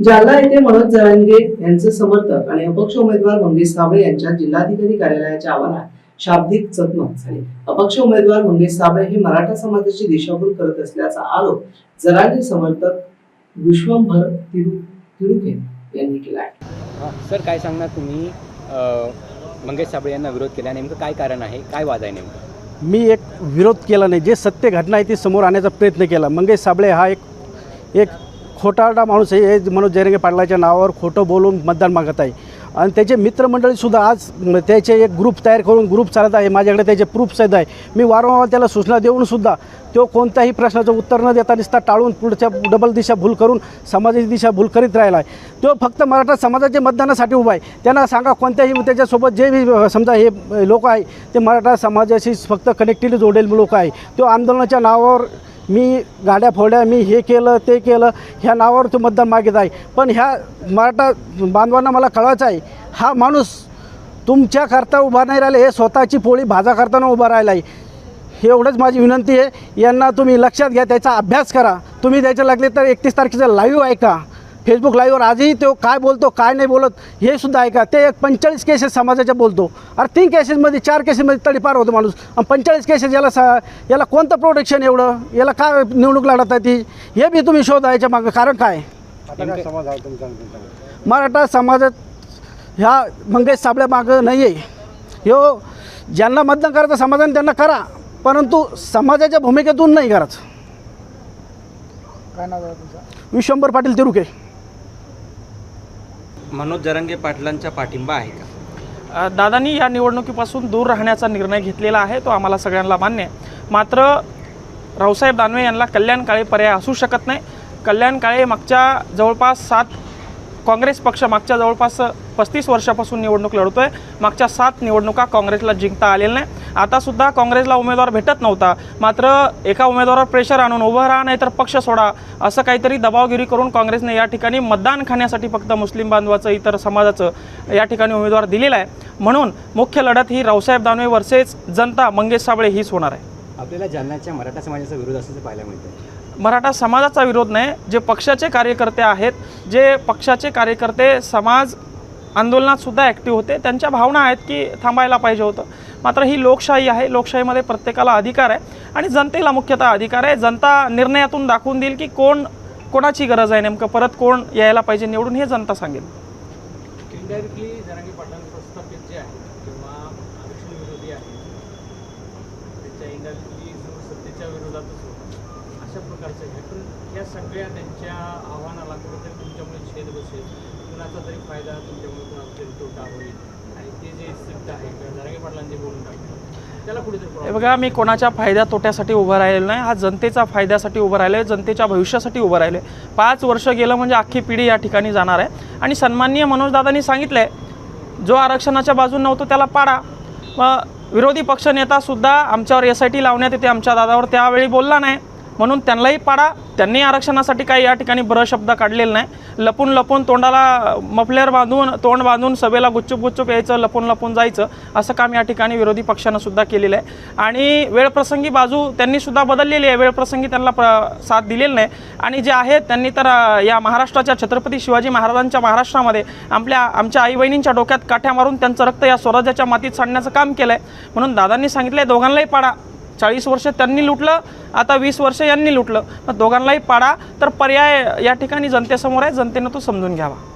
जालना येथे मनोज जरांगे यांचे समर्थक आणि अपक्ष उमेदवार मंगेश साबळे यांच्या जिल्हाधिकारी कार्यालयाच्या आवारात शाब्दिक चकमक झाली. अपक्ष उमेदवार मंगेश साबळे हे मराठा समाजाची दिशाभूल करत असल्याचा आरोप जरांगे समर्थक विश्वंभर तिरु तिरुके यांनी केला आहे. हां सर काय सांगणार तुम्ही? मंगेश साबळे यांना विरोध केला. नेमकं काय कारण आहे? काय वाद आहे नेमकं? मी एक विरोध केला नाही. जे सत्य घटना आहे ती समोर आणण्याचा प्रयत्न केला. मंगेश साबळे हा एक एक खोटारडा माणूस आहे हे मनोज जयरंगे पाटलाच्या नावावर खोटं बोलून मतदान मागत आहे. आणि त्याचे मित्रमंडळीसुद्धा आज त्याचे एक ग्रुप तयार करून ग्रुप चालत आहे माझ्याकडे त्याचे प्रूफ सहित आहे मी वारंवार त्याला सूचना देऊनसुद्धा तो कोणत्याही प्रश्नाचं उत्तर न देता निसता टाळून पुढच्या डबल दिशा भूल करून समाजाची दिशा भूल करीत राहिला आहे. तो फक्त मराठा समाजाच्या मतदानासाठी उभा आहे. त्यांना सांगा कोणत्याही त्याच्यासोबत जे बी समजा हे लोक आहे ते मराठा समाजाशी फक्त कनेक्टिव्ह जोडेल लोक आहे. तो आंदोलनाच्या नावावर मी गाड्या फोड्या मी हे केलं ते केलं ह्या नावावर तो मतदान मागित आहे पण ह्या मराठा बांधवांना मला कळवायचं आहे हा माणूस तुमच्याकरता उभा नाही राहिला हे स्वतःची पोळी भाजा करताना उभा राहिला आहे हे एवढंच माझी विनंती आहे. यांना तुम्ही लक्षात घ्या त्याचा अभ्यास करा. तुम्ही त्याच्या लागले तर एकतीस तारखेचा लाईव्ह ऐका. फेसबुक लाईव्हवर आजही तो काय बोलतो काय नाही बोलत हे सुद्धा ऐका. ते एक पंचेचाळीस केसेस समाजाच्या बोलतो. अरे तीन केसेसमध्ये चार केसेसमध्ये तडीपार होतो माणूस. आणि पंचेचाळीस केसेस याला सा याला कोणतं प्रोटेक्शन एवढं? याला काय निवडणूक लढत आहे ती हे बी तुम्ही शोधायच्या मागं. कारण काय? मराठा समाजात ह्या मंगेश साबळ्या मागं नाही आहे ह्यो ज्यांना मतदान करायचं समाधान त्यांना करा. परंतु समाजाच्या भूमिकेतून नाही करायचं काय नाव विश्वंभर पाटील तिरुके. मनोज जरंगे पाटलांचा पाठिंबा आहे का? दादांनी या निवडणुकीपासून दूर राहण्याचा निर्णय घेतलेला आहे तो आम्हाला सगळ्यांना मान्य आहे. मात्र रावसाहेब दानवे यांना कल्याण काळे पर्याय असू शकत नाही. कल्याण काळे मागच्या जवळपास सात काँग्रेस पक्ष मागच्या जवळपास पस्तीस वर्षापासून निवडणूक लढतो आहे मागच्या सात निवडणुका काँग्रेसला जिंकता आलेल्या नाही आतासुद्धा काँग्रेसला उमेदवार भेटत नव्हता. मात्र एका उमेदवारावर प्रेशर आणून उभं राहा नाही तर पक्ष सोडा असं काहीतरी दबावगिरी करून काँग्रेसने या ठिकाणी मतदान खाण्यासाठी फक्त मुस्लिम बांधवाचं इतर समाजाचं या ठिकाणी उमेदवार दिलेला आहे. म्हणून मुख्य लढत ही रावसाहेब दानवे वर्सेस जनता मंगेश साबळे हीच होणार आहे. आपल्याला जालन्याच्या मराठा समाजाचा विरोध असल्याचं पाहायला मिळतं मराठा समाजाचा विरोध नाही जे पक्षाचे कार्यकर्ते आहेत जे पक्षाचे कार्यकर्ते समाज आंदोलनात सुद्धा ॲक्टिव्ह होते. त्यांच्या भावना आहेत की थांबायला पाहिजे होतं. मात्र ही लोकशाही आहे. लोकशाहीमध्ये प्रत्येकाला अधिकार आहे. आणि जनतेला मुख्यतः अधिकार आहे. जनता निर्णयातून दाखवून देईल की कोण कोणाची गरज आहे नेमकं. परत कोण यायला पाहिजे निवडून हे जनता सांगेल. अशा प्रकारचं या सगळ्या त्यांच्या आव्हानाला कुठेतरी तुमच्यामुळे छेद बसेल. कुणाचा तरी फायदा तुमच्यामुळे कुणाचा तरी तोटा होईल. आणि ते जे सिद्ध आहे जरांगी पाटलांचे बोलून कुठेतरी हे बघा मी कोणाच्या फायद्या तोट्यासाठी उभं राहिलेलो नाही. हा जनतेचा फायद्यासाठी उभं राहिलो आहे जनतेच्या भविष्यासाठी उभं राहिलो आहे पाच वर्ष गेलं म्हणजे अख्खी पिढी या ठिकाणी जाणार आहे. आणि सन्माननीय मनोजदादांनी सांगितलं आहे जो आरक्षणाच्या बाजून नव्हतो त्याला पाडा. मग विरोधी पक्षनेतासुद्धा आमच्यावर एस आय टी लावण्यात येते आमच्या दादावर त्यावेळी बोलला नाही. म्हणून त्यांनाही पाडा. त्यांनी आरक्षणासाठी काही या ठिकाणी बरं शब्द काढलेले नाही. लपून लपून तोंडाला मफलेर बांधून तोंड बांधून सभेला गुच्चूप गुच्चूप यायचं लपून लपून जायचं असं काम या ठिकाणी विरोधी पक्षानं सुद्धा केलेलं आहे. आणि वेळप्रसंगी बाजू त्यांनी सुद्धा बदललेली आहे. वेळप्रसंगी त्यांना प्र साथ दिलेली नाही. आणि जे आहेत त्यांनी तर या महाराष्ट्राच्या छत्रपती शिवाजी महाराजांच्या महाराष्ट्रामध्ये आपल्या आमच्या आई बहिणींच्या डोक्यात काठ्या मारून त्यांचं रक्त या स्वराज्याच्या मातीत सांडण्याचं काम केलं आहे म्हणून दादांनी सांगितलं आहे दोघांनाही पाडा. चाळीस वर्ष त्यांनी लुटलं आता वीस वर्ष यांनी लुटलं. मग दोघांनाही पाडा. तर पर्याय या ठिकाणी जनतेसमोर आहे. जनतेनं तो समजून घ्यावा.